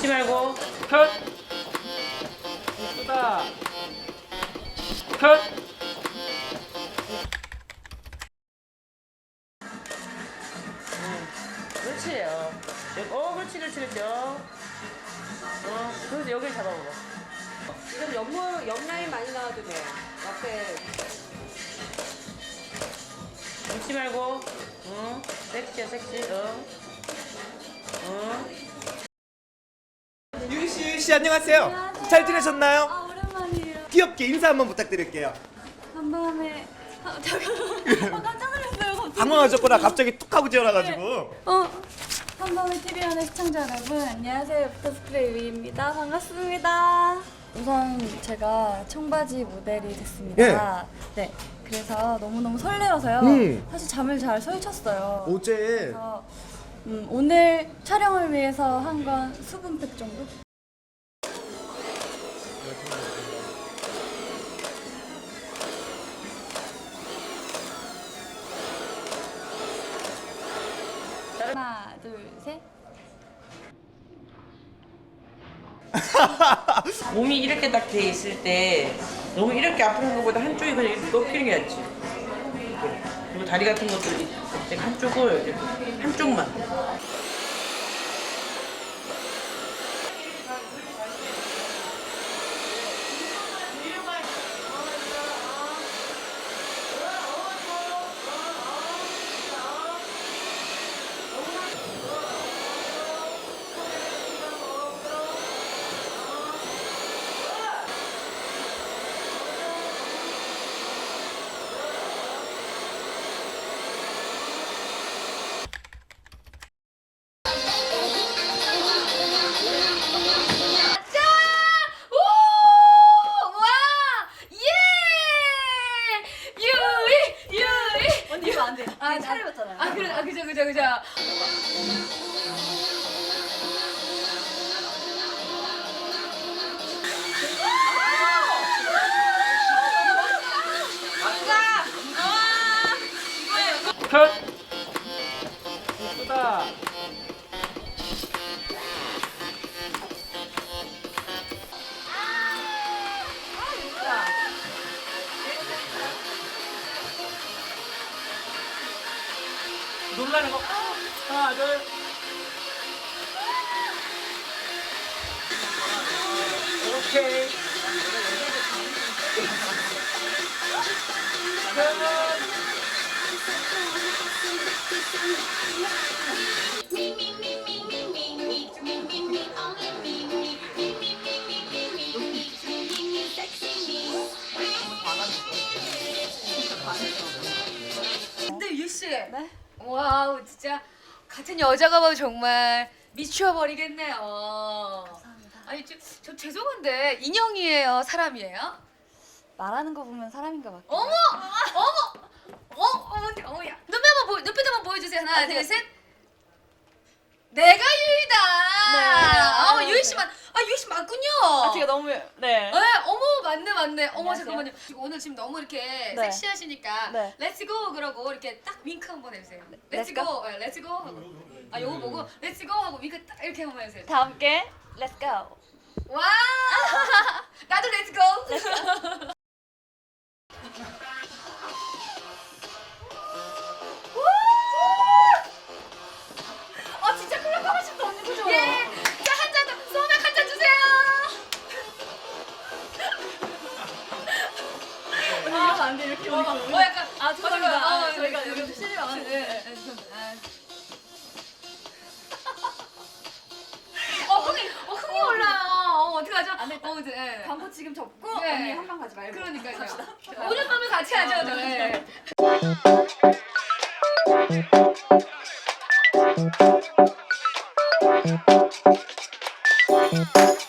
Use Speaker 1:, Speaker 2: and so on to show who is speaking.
Speaker 1: 웃지 말고 컷
Speaker 2: 예쁘다. 컷.
Speaker 1: 그렇지. 어, 여기, 어 그렇지 그렇지 그렇지. 어, 어 그래서 여기를 잡아먹어.
Speaker 3: 지금 옆모 옆라인 많이 나와도 돼. 옆에.
Speaker 1: 웃지 말고. 응. 섹시야 섹시. 응. 응.
Speaker 4: 유씨 유씨 안녕하세요. 잘 지내셨나요?
Speaker 5: 아 오랜만이에요.
Speaker 4: 귀엽게 인사 한번 부탁드릴게요.
Speaker 5: 한밤에 아, 잠깐 아, 깜짝 놀랐어요 갑자기.
Speaker 4: 당황하셨구나 갑자기 툭 하고 지어나가지고.
Speaker 5: 어 한밤에 TV 하는 시청자 여러분 안녕하세요 부터스프레이 위입니다 반갑습니다. 우선 제가 청바지 모델이 됐습니다. 네 그래서 너무 너무 설레어서요.
Speaker 4: 음.
Speaker 5: 사실 잠을 잘 설쳤어요.
Speaker 4: 어제
Speaker 5: 그래서 음, 오늘 촬영을 위해서 한 건 수분팩 정도? 둘, 셋.
Speaker 1: 몸이 이렇게 딱 돼 있을 때 너무 이렇게 아픈 것보다 한쪽이 그냥 이렇게 꺾이는 게 낫지. 그리고 다리 같은 이렇게 한쪽을 이렇게 한쪽만
Speaker 5: 이! 언니 이거 안 돼. 아, 차려봤잖아요. 아, 그래. 아, 그죠, 그죠, 그죠.
Speaker 2: 컷. 예쁘다. 놀라는 거. 하나, 둘. 오케이.
Speaker 6: 근데 유씨
Speaker 5: 네?
Speaker 6: 와우 진짜 같은 여자가 봐도 정말 미쳐버리겠네요.
Speaker 5: 감사합니다.
Speaker 6: 아니 저, 저 죄송한데 인형이에요 사람이에요?
Speaker 5: 말하는 거 보면 사람인 것 같아요.
Speaker 6: 어머! 어머! 어? 어머니 어머야. 눈빛 한번 보 눈빛 한번 보여주세요. 하나 둘 셋. 내가 유이다.
Speaker 5: 네.
Speaker 6: 어 유이 씨만. 아 유이 씨 맞군요.
Speaker 5: 아, 제가 너무 네.
Speaker 6: 네, 어머 맞네 맞네. 어머
Speaker 5: 안녕하세요.
Speaker 6: 잠깐만요. 지금 오늘 지금 너무 이렇게
Speaker 5: 네.
Speaker 6: 섹시하시니까
Speaker 5: 네.
Speaker 6: 렛츠 고 그러고 이렇게 딱 윙크 한번 해주세요.
Speaker 5: Let's
Speaker 6: 렛츠고, 네, 렛츠 고 하고 아 요거 보고 렛츠 고 하고 윙크 딱 이렇게 한번 해주세요.
Speaker 5: 다 함께 Let's go.
Speaker 6: 와 나도 렛츠 고.
Speaker 5: 안 돼 이렇게
Speaker 6: 어,
Speaker 5: 우리
Speaker 6: 어 약간
Speaker 5: 아 죄송합니다.
Speaker 6: 어,
Speaker 5: 아,
Speaker 6: 어,
Speaker 5: 저희가
Speaker 6: 네,
Speaker 5: 여기
Speaker 6: 네.
Speaker 5: 실이 많은데.
Speaker 6: 네, 네, 죄송합니다. 아. 어 흥이 어 흥이 올라요. 어 어떡하죠?
Speaker 5: 안 돼,
Speaker 6: 어 이제 예.
Speaker 5: 광고 지금 접고
Speaker 6: 네.
Speaker 5: 언니 한방 가지 말고.
Speaker 6: 그러니까요. 오늘 밤에 같이 하죠. 네.
Speaker 5: 아,